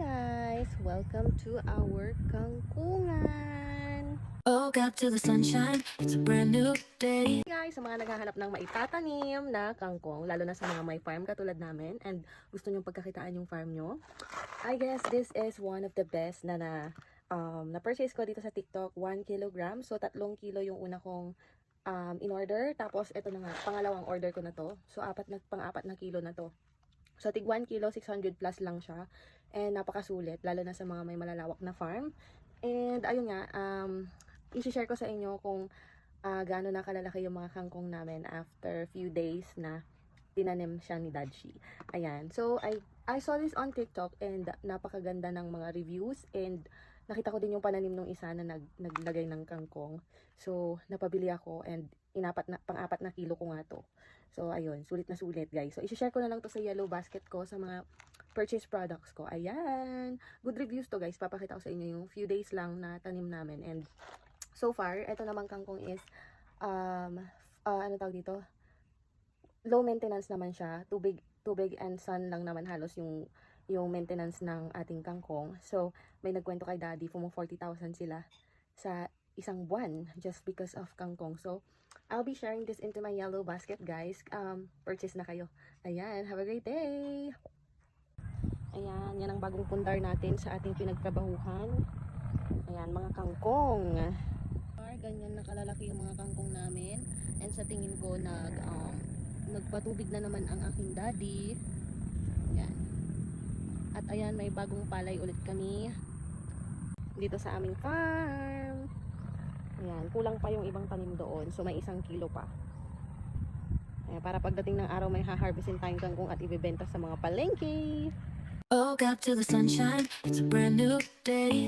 guys! Welcome to our kangkungan! Woke up to the sunshine, it's a brand new day. Hey guys, sa mga naghahanap ng maitatanim na kangkong, lalo na sa mga may farm katulad namin and gusto nyong pagkakitaan yung farm nyo, I guess this is one of the best na na um, na-purchase ko dito sa TikTok, 1 kilogram. So, tatlong kilo yung una kong um, in-order. Tapos, ito na nga, pangalawang order ko na to. So, apat na, pang-apat na kilo na to. So, tig 1 kilo, 600 plus lang siya. And napakasulit, lalo na sa mga may malalawak na farm. And, ayun nga, um, isi-share ko sa inyo kung ah gaano na kalalaki yung mga kangkong namin after few days na tinanim siya ni Dadshi. Ayan. So, I, I saw this on TikTok and napakaganda ng mga reviews and nakita ko din yung pananim ng isa na nag, naglagay ng kangkong. So, napabili ako and inapat na, pang-apat na kilo ko nga to. So, ayun. Sulit na sulit, guys. So, isi-share ko na lang to sa yellow basket ko sa mga purchase products ko. Ayan. Good reviews to, guys. Papakita ko sa inyo yung few days lang na tanim namin. And so far, ito naman kangkong is, um, uh, ano tawag dito? Low maintenance naman siya. Tubig, tubig and sun lang naman halos yung yung maintenance ng ating kangkong. So, may nagkwento kay daddy, fumo 40,000 sila sa isang buwan just because of kangkong. So, I'll be sharing this into my yellow basket, guys. Um, purchase na kayo. Ayan, have a great day! Ayan, yan ang bagong pundar natin sa ating pinagtrabahuhan. Ayan, mga kangkong. Ganyan na kalalaki yung mga kangkong namin. And sa tingin ko, nag, um, nagpatubig na naman ang aking daddy. Ayan. At ayan, may bagong palay ulit kami dito sa aming farm. Ayan, kulang pa yung ibang tanim doon. So, may isang kilo pa. Ayan, para pagdating ng araw, may ha-harvestin tayong kangkong at ibebenta sa mga palengke. Woke up to the sunshine, it's a brand new day.